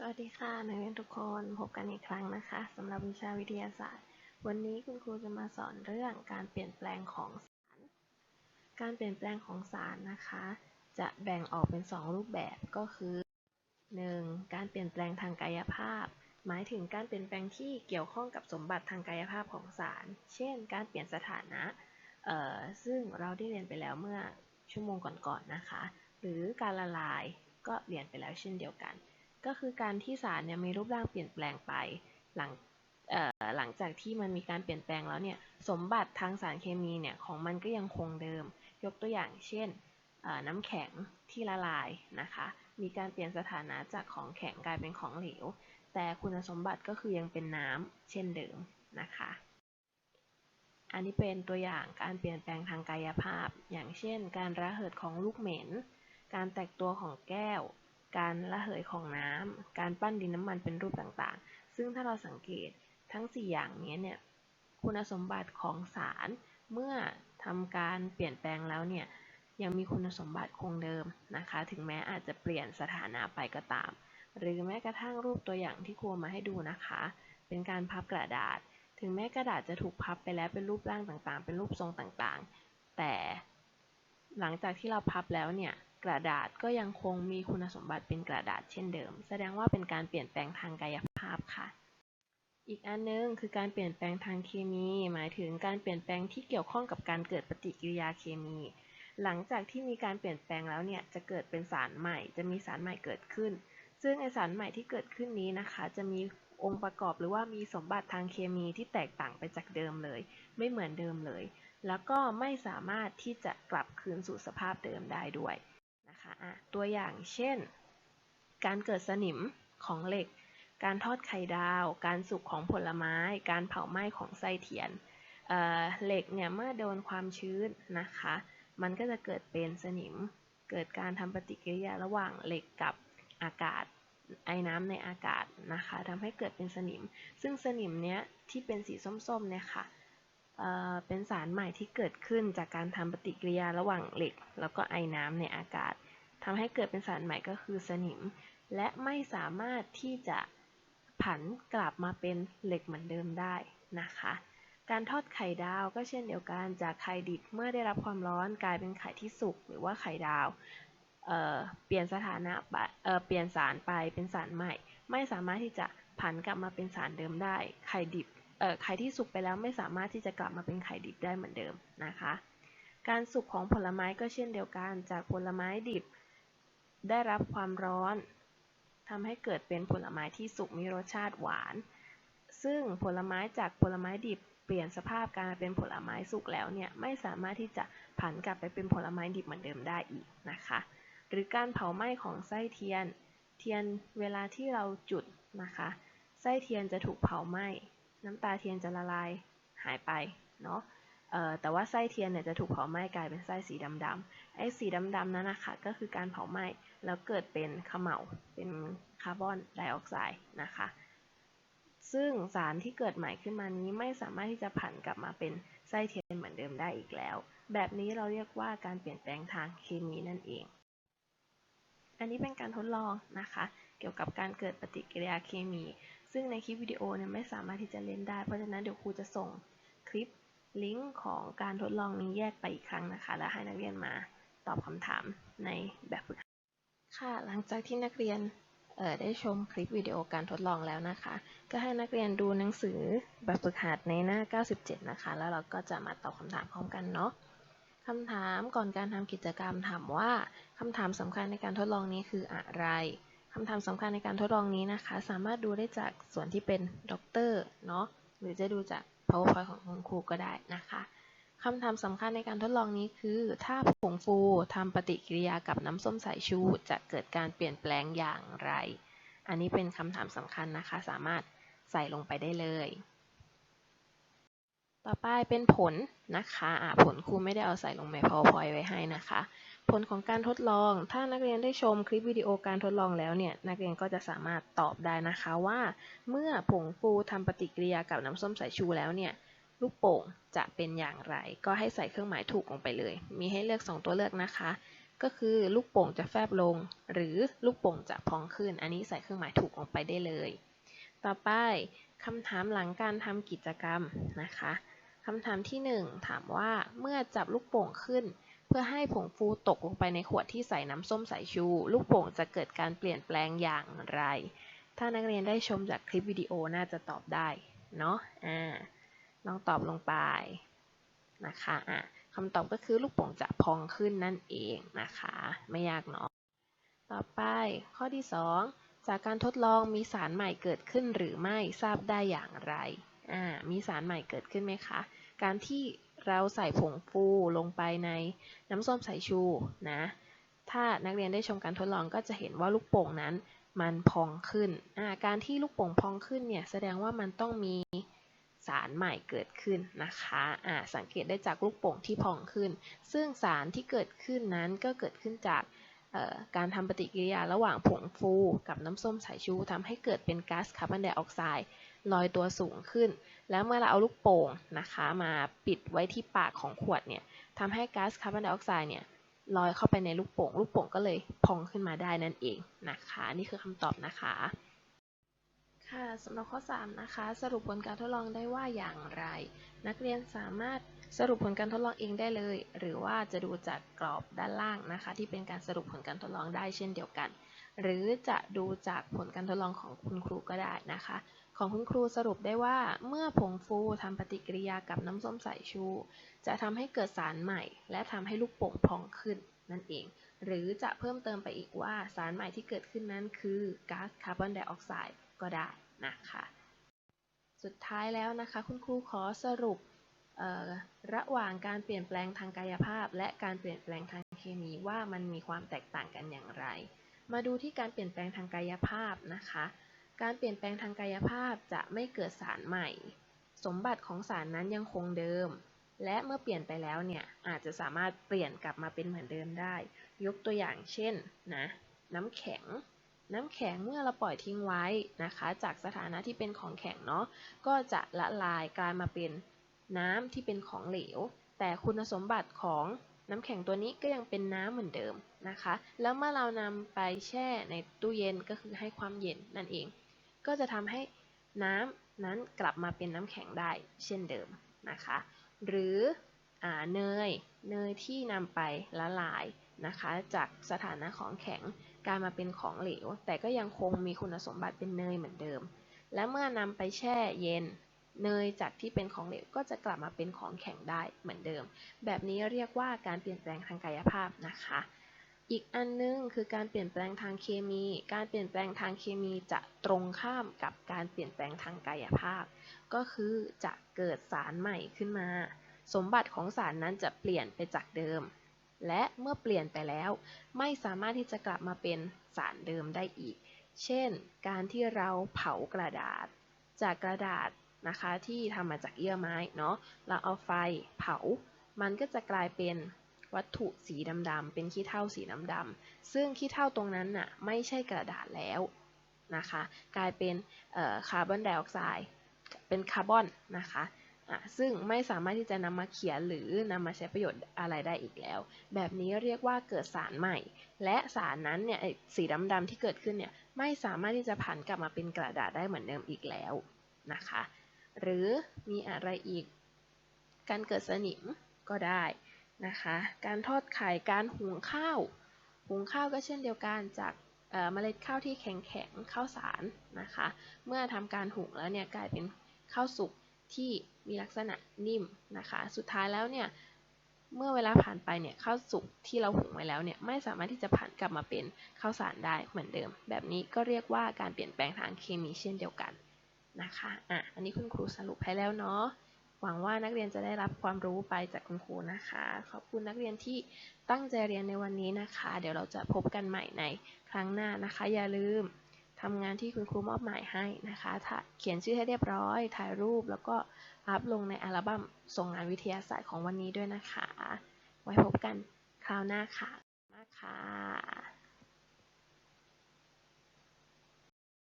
สวัสดีค่ะนักเรียนทุกคนพบกันอีกครั้งนะคะสำหรับวิชาวิทยาศาสตร์ วันนี้คุณครูจะมาสอนเรื่องการเปลี่ยนแปลงของสาร การเปลี่ยนแปลงของสารนะคะ จะแบ่งออกเป็น 2 รูปแบบก็คือ 1. การเปลี่ยนแปลงทางกายภาพ หมายถึงการเปลี่ยนแปลงที่เกี่ยวข้องกับสมบัติทางกายภาพของสาร เช่น การเปลี่ยนสถานะซึ่งเราได้เรียนไปแล้วเมื่อชั่วโมงก่อนๆนนะคะ หรือการละลายก็เรียนไปแล้วเช่นเดียวกัน ก็คือการที่สารเนี่ยมีรูปร่างเปลี่ยนแปลงไปหลังหลังจากที่มันมีการเปลี่ยนแปลงแล้วเนี่ยสมบัติทางสารเคมีเนี่ยของมันก็ยังคงเดิม ยกตัวอย่างเช่นน้ำแข็งที่ละลายนะคะ มีการเปลี่ยนสถานะจากของแข็งกลายเป็นของเหลว แต่คุณสมบัติก็คือยังเป็นน้ำเช่นเดิมนะคะ อันนี้เป็นตัวอย่างการเปลี่ยนแปลงทางกายภาพ อย่างเช่น การระเหิดของลูกเหม็น การแตกตัวของแก้ว การระเหยของน้ำ การปั้นดินน้ำมันเป็นรูปต่างๆ ซึ่งถ้าเราสังเกตทั้ง 4 อย่างนี้เนี่ย คุณสมบัติของสารเมื่อทำการเปลี่ยนแปลงแล้วเนี่ย ยังมีคุณสมบัติคงเดิมนะคะ ถึงแม้อาจจะเปลี่ยนสถานะไปก็ตาม หรือแม้กระทั่งรูปตัวอย่างที่ครูมาให้ดูนะคะ เป็นการพับกระดาษ ถึงแม้กระดาษจะถูกพับไปแล้วเป็นรูปร่างต่างๆ เป็นรูปทรงต่างๆ แต่หลังจากที่เราพับแล้วเนี่ย กระดาษก็ยังคงมีคุณสมบัติเป็นกระดาษเช่นเดิม แสดงว่าเป็นการเปลี่ยนแปลงทางกายภาพค่ะ อีกอันนึงคือการเปลี่ยนแปลงทางเคมี หมายถึงการเปลี่ยนแปลงที่เกี่ยวข้องกับการเกิดปฏิกิริยาเคมี หลังจากที่มีการเปลี่ยนแปลงแล้วเนี่ยจะเกิดเป็นสารใหม่ จะมีสารใหม่เกิดขึ้น ซึ่งไอสารใหม่ที่เกิดขึ้นนี้นะคะ จะมีองค์ประกอบหรือว่ามีสมบัติทางเคมีที่แตกต่างไปจากเดิมเลย ไม่เหมือนเดิมเลย แล้วก็ไม่สามารถที่จะกลับคืนสู่สภาพเดิมได้ด้วยะะตัวอย่างเช่น การเกิดสนิมของเหล็ก การทอดไข่ดาว การสุกของผลไม้ การเผาไหม้ของไส้เทียนเเหล็กเนี่ยเมื่อโดนความชื้นนะคะ มันก็จะเกิดเป็นสนิม เกิดการทำปฏิกิริยาระหว่างเหล็กกับอากาศไอ้น้ำในอากาศนะคะทำให้เกิดเป็นสนิม ซึ่งสนิมเนี้ยที่เป็นสีส้มๆเนี่ยค่ะเป็นสารใหม่ที่เกิดขึ้นจากการทำปฏิกิริยาระหว่างเหล็ก แล้วก็ไอ้น้ำในอากาศ ทำให้เกิดเป็นสารใหม่ก็คือสนิม และไม่สามารถที่จะผันกลับมาเป็นเหล็กเหมือนเดิมได้นะคะ การทอดไข่ดาวก็เช่นเดียวกันจากไข่ดิบเมื่อได้รับความร้อนกลายเป็นไข่ที่สุกหรือว่าไข่ดาวเเปลี่ยนสถานะเเปลี่ยนสารไปเป็นสารใหม่ ไม่สามารถที่จะผันกลับมาเป็นสารเดิมได้ ไข่ดิบไข่ที่สุกไปแล้วไม่สามารถที่จะกลับมาเป็นไข่ดิบได้เหมือนเดิมนะคะ การสุกของผลไม้ก็เช่นเดียวกัน จากผลไม้ดิบ ได้รับความร้อนทำให้เกิดเป็นผลไม้ที่สุกมีรสชาติหวาน ซึ่งผลไม้จากผลไม้ดิบเปลี่ยนสภาพการเป็นผลไม้สุกแล้วเนี่ยไม่สามารถที่จะผันกลับไปเป็นผลไม้ดิบเหมือนเดิมได้อีกนะคะ หรือการเผาไหม้ของไส้เทียน เทียนเวลาที่เราจุดนะคะ ไส้เทียนจะถูกเผาไหม้น้ำตาเทียนจะละลายหายไปเนาะ แต่ว่าไส้เทียนเนี่ยจะถูกเผาไหม้กลายเป็นไส้สีดำๆไอ้สีดำๆนั้นนะคะก็คือการเผาไหม้แล้วเกิดเป็นขมเหลาเป็นคาร์บอนไดออกไซด์นะคะ ซึ่งสารที่เกิดใหม่ขึ้นมานี้ไม่สามารถที่จะผันกลับมาเป็นไส้เทียนเหมือนเดิมได้อีกแล้ว แบบนี้เราเรียกว่าการเปลี่ยนแปลงทางเคมีนั่นเอง อันนี้เป็นการทดลองนะคะ เกี่ยวกับการเกิดปฏิกิริยาเคมี ซึ่งในคลิปวิดีโอเนี่ยไม่สามารถที่จะเล่นได้ เพราะฉะนั้นเดี๋ยวครูจะส่งคลิป ลิงก์ของการทดลองนี้แยกไปอีกครั้งนะคะ แล้วให้นักเรียนมาตอบคำถามในแบบฝึกหัดค่ะ หลังจากที่นักเรียนได้ชมคลิปวิดีโอการทดลองแล้วนะคะ ก็ให้นักเรียนดูหนังสือแบบฝึกหัดในหน้า 97 นะคะ แล้วเราก็จะมาตอบคำถามพร้อมกันเนาะคำถามก่อนการทำกิจกรรมถามว่าคำถามสำคัญในการทดลองนี้คืออะไรคำถามสำคัญในการทดลองนี้นะคะ สามารถดูได้จากส่วนที่เป็นด็อกเตอร์เนาะหรือจะดูจาก powerpoint ของคุณครูก็ได้นะคะคำถามสำคัญในการทดลองนี้คือ ถ้าผงฟูทำปฏิกิริยากับน้ำส้มสายชู จะเกิดการเปลี่ยนแปลงอย่างไร อันนี้เป็นคำถามสำคัญนะคะ สามารถใส่ลงไปได้เลย ต่อไปเป็นผลนะคะะผลครูไม่ได้เอาใส่ลงใน PowerPoint ไว้ให้นะคะ ผลของการทดลอง ถ้านักเรียนได้ชมคลิปวิดีโอการทดลองแล้วเนี่ย นักเรียนก็จะสามารถตอบได้นะคะว่า เมื่อผงฟูทำปฏิกิริยากับน้ำส้มสายชูแล้วเนี่ย ลูกโป่งจะเป็นอย่างไร ก็ให้ใส่เครื่องหมายถูกลงไปเลย มีให้เลือก 2 ตัวเลือกนะคะ ก็คือลูกโป่งจะแฟบลง หรือลูกโป่งจะพองขึ้น อันนี้ใส่เครื่องหมายถูกลงไปได้เลย ต่อไปคำถามหลังการทำกิจกรรมนะคะ คำถามที่ 1 ถามว่าเมื่อจับลูกโป่งขึ้น เพื่อให้ผงฟูตกลงไปในขวดที่ใส่น้ำส้มสายชู ลูกโป่งจะเกิดการเปลี่ยนแปลงอย่างไร ถ้านักเรียนได้ชมจากคลิปวิดีโอน่าจะตอบได้เนาะอ่าลองตอบลงไปนะคะอะคำตอบก็คือลูกโป่งจะพองขึ้นนั่นเองนะคะ ไม่ยากเนาะต่อไปข้อที่ 2 จากการทดลองมีสารใหม่เกิดขึ้นหรือไม่ทราบได้อย่างไรอ่ามีสารใหม่เกิดขึ้นไหมคะ การที่เราใส่ผงฟูลงไปในน้ำส้มสายชูนะ ถ้านักเรียนได้ชมการทดลองก็จะเห็นว่าลูกโป่งนั้นมันพองขึ้น การที่ลูกโป่งพองขึ้นเนี่ยแสดงว่ามันต้องมีสารใหม่เกิดขึ้นนะคะะสังเกตได้จากลูกโป่งที่พองขึ้น ซึ่งสารที่เกิดขึ้นนั้นก็เกิดขึ้นจากการทำปฏิกิริยาระหว่างผงฟูกับน้ำส้มสายชูทำให้เกิดเป็นก๊าซคาร์บอนไดออกไซด์ ลอยตัวสูงขึ้น แล้วเมื่อเราเอาลูกโป่งนะคะมาปิดไว้ที่ปากของขวดเนี่ยทำให้ก๊าซคาร์บอนไดออกไซด์เนี่ยลอยเข้าไปในลูกโป่ง ลูกโป่งก็เลยพองขึ้นมาได้นั่นเองนะคะ นี่คือคำตอบนะคะ ค่ะสำหรับข้อ 3 นะคะ สรุปผลการทดลองได้ว่าอย่างไร นักเรียนสามารถสรุปผลการทดลองเองได้เลย หรือว่าจะดูจากกรอบด้านล่างนะคะ ที่เป็นการสรุปผลการทดลองได้เช่นเดียวกัน หรือจะดูจากผลการทดลองของคุณครูก็ได้นะคะ ของคุณครูสรุปได้ว่า เมื่อผงฟูทำปฏิกิริยากับน้ำส้มสายชู จะทำให้เกิดสารใหม่ และทำให้ลูกโป่งพองขึ้นนั่นเอง หรือจะเพิ่มเติมไปอีกว่าสารใหม่ที่เกิดขึ้นนั้นคือก๊าซคาร์บอนไดออกไซด์ก็ได้นะคะ สุดท้ายแล้วนะคะ คุณครูขอสรุประหว่างการเปลี่ยนแปลงทางกายภาพ และการเปลี่ยนแปลงทางเคมีว่ามันมีความแตกต่างกันอย่างไร มาดูที่การเปลี่ยนแปลงทางกายภาพนะคะ การเปลี่ยนแปลงทางกายภาพจะไม่เกิดสารใหม่ สมบัติของสารนั้นยังคงเดิม และเมื่อเปลี่ยนไปแล้วเนี่ยอาจจะสามารถเปลี่ยนกลับมาเป็นเหมือนเดิมได้ ยกตัวอย่างเช่นนะน้ำแข็ง น้ำแข็งเมื่อเราปล่อยทิ้งไว้นะคะ จากสถานะที่เป็นของแข็งเนาะก็จะละลายกลายมาเป็นน้ำที่เป็นของเหลว แต่คุณสมบัติของน้ำแข็งตัวนี้ก็ยังเป็นน้ำเหมือนเดิมนะคะ แล้วเมื่อเรานำไปแช่ในตู้เย็นก็คือให้ความเย็นนั่นเอง ก็จะทำให้น้ำนั้นกลับมาเป็นน้ำแข็งได้เช่นเดิมนะคะ หรืออเนยเนยที่นำไปละลายนะคะ จากสถานะของแข็งกลายมาเป็นของเหลว แต่ก็ยังคงมีคุณสมบัติเป็นเนยเหมือนเดิม และเมื่อนำไปแช่เย็นเนยจากที่เป็นของเหลวก็จะกลับมาเป็นของแข็งได้เหมือนเดิม แบบนี้เรียกว่าการเปลี่ยนแปลงทางกายภาพนะคะ อีกอันนึงคือการเปลี่ยนแปลงทางเคมี การเปลี่ยนแปลงทางเคมีจะตรงข้ามกับการเปลี่ยนแปลงทางกายภาพ ก็คือจะเกิดสารใหม่ขึ้นมา สมบัติของสารนั้นจะเปลี่ยนไปจากเดิม และเมื่อเปลี่ยนไปแล้ว ไม่สามารถที่จะกลับมาเป็นสารเดิมได้อีก เช่น การที่เราเผากระดาษ จากกระดาษนะคะที่ทำมาจากเยื่อไม้เนาะ เราเอาไฟเผา มันก็จะกลายเป็น วัตถุสีดำๆเป็นขี้เถ้าสีดำๆซึ่งขี้เถ้าตรงนั้นน่ะไม่ใช่กระดาษแล้วนะคะกลายเป็นคาร์บอนไดออกไซด์เป็นคาร์บอนนะคะะซึ่งไม่สามารถที่จะนำมาเขียนหรือนำมาใช้ประโยชน์อะไรได้อีกแล้ว แบบนี้เรียกว่าเกิดสารใหม่ และสารนั้นเนี่ยสีดำๆที่เกิดขึ้นเนี่ยไม่สามารถที่จะผันกลับมาเป็นกระดาษได้เหมือนเดิมอีกแล้วนะคะ หรือมีอะไรอีก การเกิดสนิมก็ได้ นะคะ การทอดไข่ การหุงข้าว หุงข้าวก็เช่นเดียวกันจากเมล็ดข้าวที่แข็งแข็งข้าวสารนะคะ เมื่อทำการหุงแล้วเนี่ยกลายเป็นข้าวสุกที่มีลักษณะนิ่มนะคะ สุดท้ายแล้วเนี่ยเมื่อเวลาผ่านไปเนี่ยข้าวสุกที่เราหุงไว้แล้วเนี่ยไม่สามารถที่จะผ่านกลับมาเป็นข้าวสารได้เหมือนเดิม แบบนี้ก็เรียกว่าการเปลี่ยนแปลงทางเคมีเช่นเดียวกันนะคะอะอันนี้คุณครูสรุปให้แล้วเนาะ หวังว่านักเรียนจะได้รับความรู้ไปจากคุณครูนะคะ ขอบคุณนักเรียนที่ตั้งใจเรียนในวันนี้นะคะ เดี๋ยวเราจะพบกันใหม่ในครั้งหน้านะคะ อย่าลืมทำงานที่คุณครูมอบหมายให้นะคะ เขียนชื่อให้เรียบร้อย ถ่ายรูป แล้วก็อัพลงในอัลบั้มส่งงานวิทยาศาสตร์ของวันนี้ด้วยนะคะ ไว้พบกันคราวหน้าค่ะ มากค่ะ